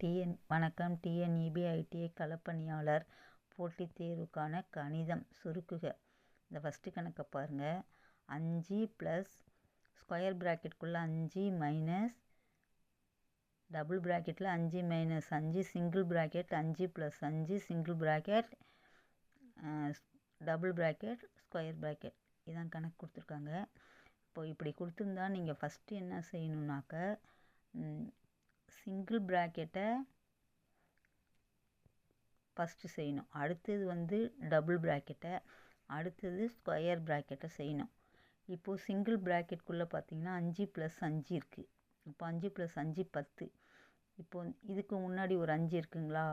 TN வணக்கம். TNEB ITI களப்பணியாளர் போட்டித் தேர்வுக்கான கணிதம் சுருக்குக. இந்த ஃபஸ்ட்டு கணக்கை பாருங்கள் அஞ்சு ப்ளஸ் ஸ்கொயர் ப்ராக்கெட்குள்ளே அஞ்சு மைனஸ் டபுள் ப்ராக்கெட்டில் அஞ்சு மைனஸ் அஞ்சு சிங்கிள் ப்ராக்கெட் அஞ்சு ப்ளஸ் அஞ்சு single bracket double bracket square bracket இதான் கணக்கு கொடுத்துருக்காங்க. இப்போ இப்படி கொடுத்துருந்தா நீங்கள் ஃபஸ்ட்டு என்ன செய்யணுன்னாக்க சிங்கிள் ப்ராக்கெட்டை ஃபஸ்ட்டு செய்யணும். அடுத்தது வந்து டபுள் ப்ராக்கெட்டை அடுத்தது ஸ்கொயர் ப்ராக்கெட்டை செய்யணும். இப்போது சிங்கிள் ப்ராக்கெட்குள்ளே பார்த்தீங்கன்னா அஞ்சு ப்ளஸ் அஞ்சு இருக்குது இப்போ அஞ்சு ப்ளஸ் அஞ்சு பத்து. இப்போது இதுக்கு முன்னாடி ஒரு அஞ்சு இருக்குங்களா?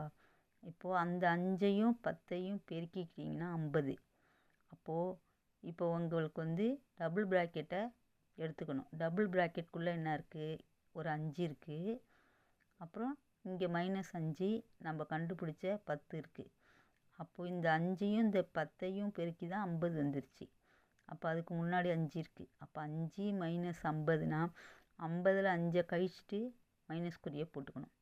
இப்போது அந்த அஞ்சையும் பத்தையும் பெருக்கிக்கிட்டிங்கன்னா ஐம்பது. அப்போது இப்போ உங்களுக்கு வந்து டபுள் ப்ராக்கெட்டை எடுத்துக்கணும். டபுள் ப்ராக்கெட்குள்ளே என்ன இருக்குது ஒரு அஞ்சு இருக்குது அப்புறம் இங்கே மைனஸ் அஞ்சு நம்ம கண்டுபிடிச்ச பத்து இருக்குது அப்போது இந்த அஞ்சையும் இந்த பத்தையும் பெருக்கி தான் ஐம்பது வந்துருச்சு. அப்போ அதுக்கு முன்னாடி அஞ்சு இருக்குது அப்போ அஞ்சு மைனஸ் ஐம்பதுனா ஐம்பதில் அஞ்சை கழிச்சிட்டு மைனஸ் குறியை போட்டுக்கணும்.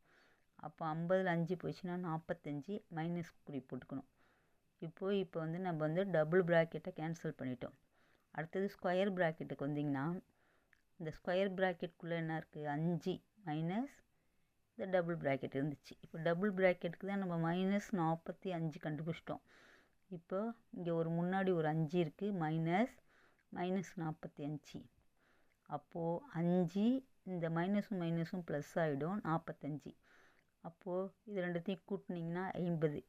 அப்போ ஐம்பதில் அஞ்சு போச்சுன்னா நாற்பத்தஞ்சு மைனஸ் குறி போட்டுக்கணும். இப்போது இப்போ வந்து நம்ம வந்து டபுள் ப்ராக்கெட்டை கேன்சல் பண்ணிட்டோம். அடுத்தது ஸ்கொயர் ப்ராக்கெட்டுக்கு வந்திங்கன்னா இந்த ஸ்கொயர் ப்ராக்கெட்குள்ளே என்ன இருக்குது அஞ்சு மைனஸ் இந்த டபுள் ப்ராக்கெட் இருந்துச்சு. இப்போ டபுள் ப்ராக்கெட்டுக்கு தான் நம்ம மைனஸ் நாற்பத்தி அஞ்சு கண்டுபிடிச்சிட்டோம். இப்போ இங்கே ஒரு முன்னாடி ஒரு அஞ்சு இருக்குது மைனஸ் மைனஸ் நாற்பத்தி அஞ்சு. அப்போது அஞ்சு இந்த மைனஸும் மைனஸும் ப்ளஸ் ஆகிடும் நாற்பத்தஞ்சு அப்போது இது ரெண்டுத்தையும் கூட்டினீங்கன்னா ஐம்பது.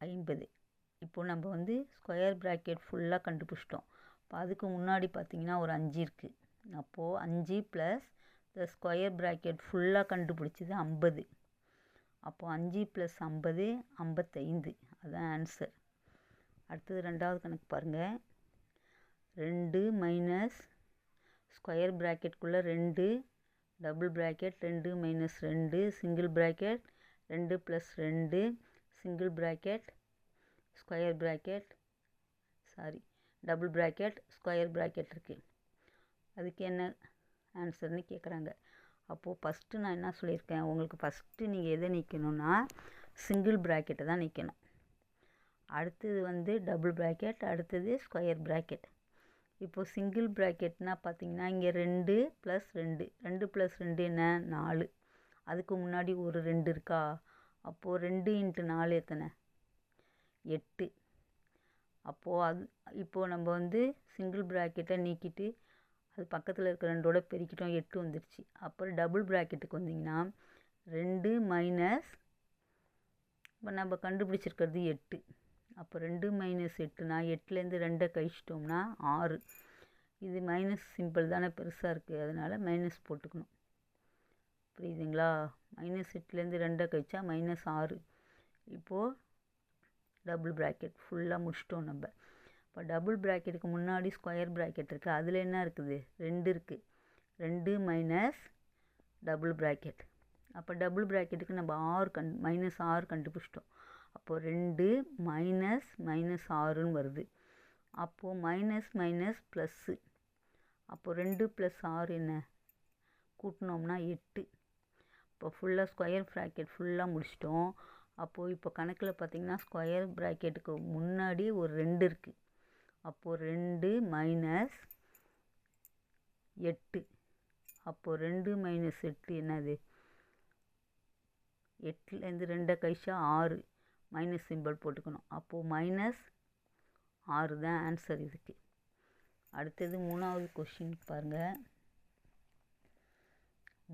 ஐம்பது. இப்போது நம்ம வந்து ஸ்கொயர் ப்ராக்கெட் ஃபுல்லாக கண்டுபிடிச்சிட்டோம். இப்போ அதுக்கு முன்னாடி பார்த்திங்கன்னா ஒரு அஞ்சு இருக்குது அப்போது அஞ்சு ப்ளஸ் இந்த ஸ்கொயர் ப்ராக்கெட் ஃபுல்லாக கண்டுபிடிச்சது ஐம்பது. அப்போது அஞ்சு ப்ளஸ் ஐம்பது ஐம்பத்தைந்து. அதுதான் ஆன்சர் அடுத்தது ரெண்டாவது கணக்கு பாருங்கள் ரெண்டு மைனஸ் ஸ்கொயர் ப்ராக்கெட்குள்ளே ரெண்டு டபுள் ப்ராக்கெட் ரெண்டு மைனஸ் ரெண்டு சிங்கிள் ப்ராக்கெட் ரெண்டு ப்ளஸ் ரெண்டு single bracket square bracket sorry double bracket square bracket இருக்குது அதுக்கு என்ன ஆன்சர்னு கேட்குறாங்க அப்போது ஃபஸ்ட்டு நான் என்ன சொல்லியிருக்கேன்? உங்களுக்கு ஃபஸ்ட்டு நீங்கள் எதை நிற்கணும்னா சிங்கிள் ப்ராக்கெட்டை தான் நிற்கணும் அடுத்தது வந்து டபுள் ப்ராக்கெட் அடுத்தது ஸ்கொயர் ப்ராக்கெட் இப்போது சிங்கிள் ப்ராக்கெட்னால் பார்த்தீங்கன்னா இங்கே ரெண்டு ப்ளஸ் ரெண்டு. ரெண்டு ப்ளஸ் ரெண்டு என்ன? நாலு. அதுக்கு முன்னாடி ஒரு ரெண்டு இருக்கா? அப்போது ரெண்டு இன்ட்டு நாலு எத்தனை? எட்டு. அப்போது அது இப்போது நம்ம வந்து சிங்கிள் ப்ராக்கெட்டை நீக்கிட்டு அது பக்கத்தில் இருக்கிற ரெண்டோட பெருக்கிட்டோம் எட்டு வந்துடுச்சு அப்புறம் டபுள் ப்ராக்கெட்டுக்கு வந்தீங்கன்னா ரெண்டு மைனஸ் இப்போ நம்ம கண்டுபிடிச்சிருக்கிறது எட்டு. அப்போ ரெண்டு மைனஸ் எட்டுனா எட்டுலேருந்து ரெண்டை கழிச்சிட்டோம்னா ஆறு. இது மைனஸ் சிம்பிள் தானே பெருசாக இருக்குது அதனால் மைனஸ் போட்டுக்கணும். புரியுதுங்களா? மைனஸ் எட்டுலேருந்து ரெண்டை கழிச்சா மைனஸ் ஆறு. இப்போது டபுள் ப்ராக்கெட் ஃபுல்லாக முடிச்சிட்டோம் நம்ம. இப்போ டபுள் ப்ராக்கெட்டுக்கு முன்னாடி ஸ்கொயர் ப்ராக்கெட் இருக்குது அதில் என்ன இருக்குது? ரெண்டு இருக்குது ரெண்டு மைனஸ் டபுள் ப்ராக்கெட் அப்போ டபுள் ப்ராக்கெட்டுக்கு நம்ம ஆறு கண் மைனஸ் ஆறு கண்டுபிடிச்சிட்டோம். அப்போது ரெண்டு மைனஸ் மைனஸ் ஆறுன்னு வருது. அப்போது மைனஸ் மைனஸ் ப்ளஸ்ஸு அப்போது ரெண்டு ப்ளஸ் ஆறு என்ன? கூட்டினோம்னா எட்டு. இப்போ ஃபுல்லாக ஸ்கொயர் ப்ராக்கெட் ஃபுல்லாக முடிச்சிட்டோம். அப்போது இப்போ கணக்கில் பார்த்திங்கன்னா ஸ்கொயர் ப்ராக்கெட்டுக்கு முன்னாடி ஒரு ரெண்டு இருக்குது அப்போது ரெண்டு மைனஸ் எட்டு. அப்போது ரெண்டு மைனஸ் எட்டு என்னது? எட்டுலேருந்து ரெண்டை கழிச்சா ஆறு. மைனஸ் சிம்பிள் போட்டுக்கணும். அப்போது மைனஸ் ஆறு தான் ஆன்சர் இதுக்கு. அடுத்தது மூணாவது கொஷின் பாருங்கள்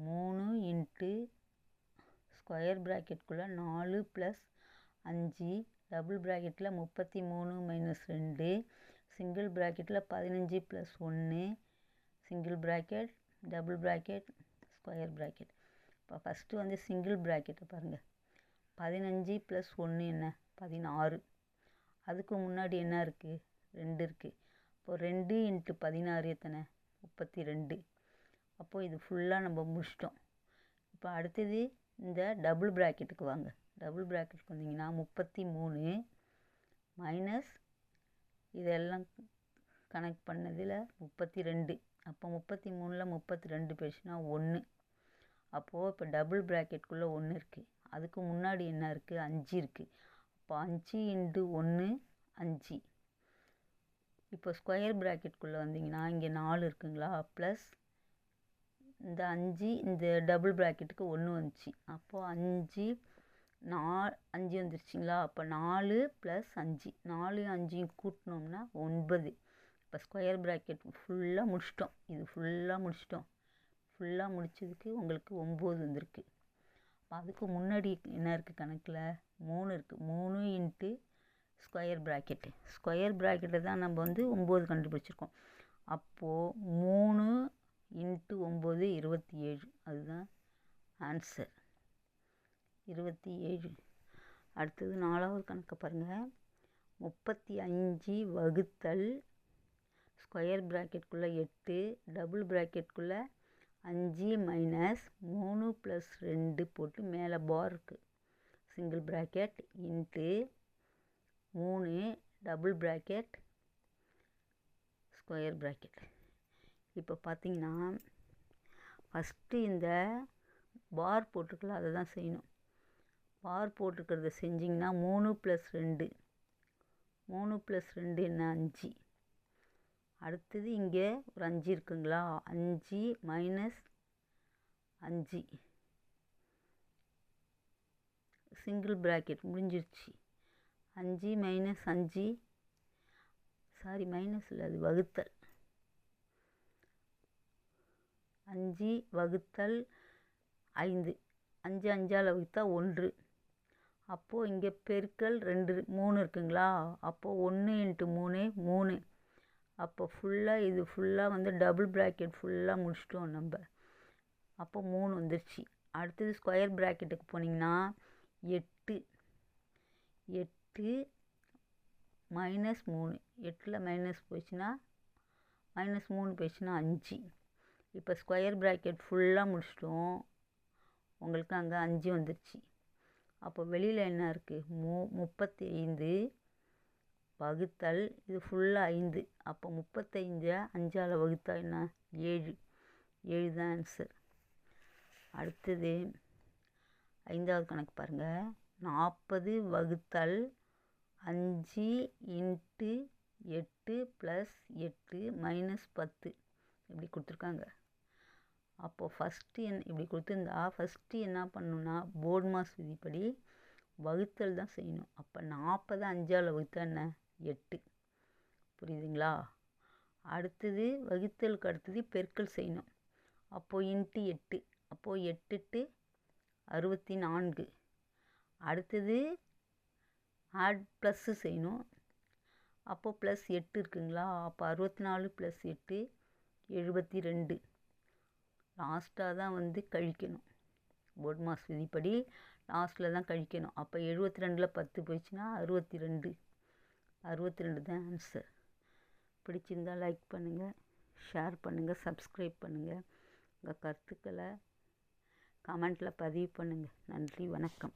மூணு இன்ட்டு ஸ்கொயர் ப்ராக்கெட்குள்ளே நாலு ப்ளஸ் அஞ்சு டபுள் ப்ராக்கெட்டில் முப்பத்தி மூணு மைனஸ் ரெண்டு. சிங்கிள் ப்ராக்கெட்டில் பதினஞ்சு ப்ளஸ் ஒன்று single bracket double bracket square bracket இப்போ ஃபஸ்ட்டு வந்து சிங்கிள் ப்ராக்கெட்டை பாருங்கள் பதினஞ்சு ப்ளஸ் ஒன்று என்ன? பதினாறு. அதுக்கு முன்னாடி என்ன இருக்குது ரெண்டு இருக்குது இப்போது ரெண்டு இன்ட்டு பதினாறு எத்தனை? முப்பத்தி ரெண்டு அப்போது இது ஃபுல்லாக நம்ம முடிச்சிட்டோம். இப்போ அடுத்தது இந்த டபுள் ப்ராக்கெட்டுக்கு வாங்க. டபுள் ப்ராக்கெட்டுக்கு வந்தீங்கன்னா முப்பத்தி மூணு மைனஸ் இதெல்லாம் கனெக்ட் பண்ணதில் முப்பத்தி ரெண்டு அப்போ முப்பத்தி மூணில் முப்பத்தி ரெண்டு போயிடுச்சுன்னா ஒன்று அப்போது இப்போ டபுள் ப்ராக்கெட்குள்ளே ஒன்று இருக்குது அதுக்கு முன்னாடி என்ன இருக்குது அஞ்சு இருக்குது அப்போ அஞ்சு இன்ட்டு ஒன்று அஞ்சு. இப்போ ஸ்கொயர் ப்ராக்கெட்குள்ளே வந்தீங்கன்னா இங்கே நாலு இருக்குங்களா? ப்ளஸ் இந்த அஞ்சு இந்த டபுள் ப்ராக்கெட்டுக்கு ஒன்று வந்துச்சு. அப்போது அஞ்சு நா அஞ்சு வந்துருச்சுங்களா? அப்போ நாலு ப்ளஸ் அஞ்சு. நாலு அஞ்சையும் கூட்டினோம்னா ஒன்பது. இப்போ ஸ்கொயர் ப்ராக்கெட் ஃபுல்லாக முடிச்சிட்டோம். இது ஃபுல்லாக முடிச்சிட்டோம். ஃபுல்லாக முடிச்சதுக்கு உங்களுக்கு ஒம்பது வந்திருக்கு. அதுக்கு முன்னாடி என்ன இருக்குது கணக்கில்? மூணு இருக்குது மூணு இன்ட்டு ஸ்கொயர் ப்ராக்கெட்டு ஸ்கொயர் ப்ராக்கெட்டை தான் நம்ம வந்து ஒம்பது கண்டுபிடிச்சிருக்கோம். அப்போது மூணு இன்ட்டு ஒம்பது இருபத்தி ஏழு. அதுதான் ஆன்சர் இருபத்தி ஏழு. அடுத்தது நாலாவது கணக்கை பாருங்கள் முப்பத்தி அஞ்சு வகுத்தல் ஸ்கொயர் ப்ராக்கெட்குள்ளே எட்டு டபுள் ப்ராக்கெட்குள்ளே அஞ்சு மைனஸ் மூணு ப்ளஸ் ரெண்டு போட்டு மேலே பார் இருக்குது சிங்கிள் ப்ராக்கெட் இன்ட்டு மூணு டபுள் ப்ராக்கெட் ஸ்கொயர் ப்ராக்கெட். இப்போ பார்த்தீங்கன்னா ஃபஸ்ட்டு இந்த பார் போட்டிருக்கல அதை தான் செய்யணும். பார் போட்டிருக்கிறத செஞ்சிங்கன்னா மூணு ப்ளஸ் ரெண்டு. மூணு ப்ளஸ் ரெண்டு என்ன? அஞ்சு. அடுத்தது இங்கே ஒரு அஞ்சு இருக்குங்களா? அஞ்சு மைனஸ் அஞ்சு. சிங்கிள் ப்ராக்கெட் முடிஞ்சிருச்சு. அஞ்சு மைனஸ் அஞ்சு. சாரி மைனஸ் இல்லை அது வகுத்தல். அஞ்சு வகுத்தல் ஐந்து. அஞ்சு அஞ்சால் வகுத்தால் ஒன்று. அப்போது இங்கே பெருக்கல் ரெண்டு மூணு இருக்குங்களா? அப்போது ஒன்று இன்ட்டு மூணு மூணு. அப்போ ஃபுல்லாக இது ஃபுல்லாக வந்து டபுள் ப்ராக்கெட் ஃபுல்லாக முடிச்சிட்டோம் நம்ம. அப்போ மூணு வந்துருச்சு. அடுத்தது ஸ்கொயர் ப்ராக்கெட்டுக்கு போனீங்கன்னா எட்டு. எட்டு மைனஸ் மூணு. எட்டில் மைனஸ் போயிடுச்சுன்னா மைனஸ் மூணு போயிடுச்சுன்னா அஞ்சு. இப்போ ஸ்கொயர் ப்ராக்கெட் ஃபுல்லாக முடிச்சிட்டோம். உங்களுக்கு அங்கே அஞ்சு வந்துருச்சு. அப்போ வெளியில் என்ன இருக்குது மு முப்பத்தி ஐந்து வகுத்தல் இது ஃபுல்லாக ஐந்து. அப்போ முப்பத்தைஞ்சை அஞ்சால் வகுத்தால் என்ன? ஏழு. ஏழு தான் ஆன்சர் அடுத்தது ஐந்தாவது கணக்கு பாருங்கள் நாற்பது வகுத்தல் அஞ்சு இன்ட்டு எட்டு ப்ளஸ் எட்டு மைனஸ் பத்து. இப்படி கொடுத்துருக்காங்க. அப்போது ஃபஸ்ட்டு என் இப்படி கொடுத்துருந்தா ஃபஸ்ட்டு என்ன பண்ணணுன்னா போர்ட் மாஸ் விதிப்படி வகுத்தல் தான் செய்யணும். அப்போ நாற்பது அஞ்சால் வகுத்தா என்ன? எட்டு. புரியுதுங்களா? அடுத்தது வகுத்தலுக்கு அடுத்தது பெருக்கல் செய்யணும். அப்போது இன்ட்டு எட்டு. அப்போது எட்டுட்டு அறுபத்தி நான்கு. அடுத்தது ஆட் ப்ளஸ்ஸு செய்யணும். அப்போது ப்ளஸ் எட்டு இருக்குங்களா? அப்போ அறுபத்தி நாலு ப்ளஸ் எட்டு எழுபத்தி ரெண்டு. லாஸ்ட்டாக தான் வந்து கழிக்கணும். போர்ட் மாஸ் விதிப்படி லாஸ்ட்டில் தான் கழிக்கணும். அப்போ எழுபத்தி ரெண்டில் பத்து போயிடுச்சுன்னா அறுபத்தி ரெண்டு அறுபத்தி ரெண்டு தான் ஆன்சர் பிடிச்சிருந்தால் லைக் பண்ணுங்கள் ஷேர் பண்ணுங்கள் சப்ஸ்கிரைப் பண்ணுங்கள் உங்கள் கருத்துக்களை கமெண்ட்டில் பதிவு பண்ணுங்கள் நன்றி வணக்கம்.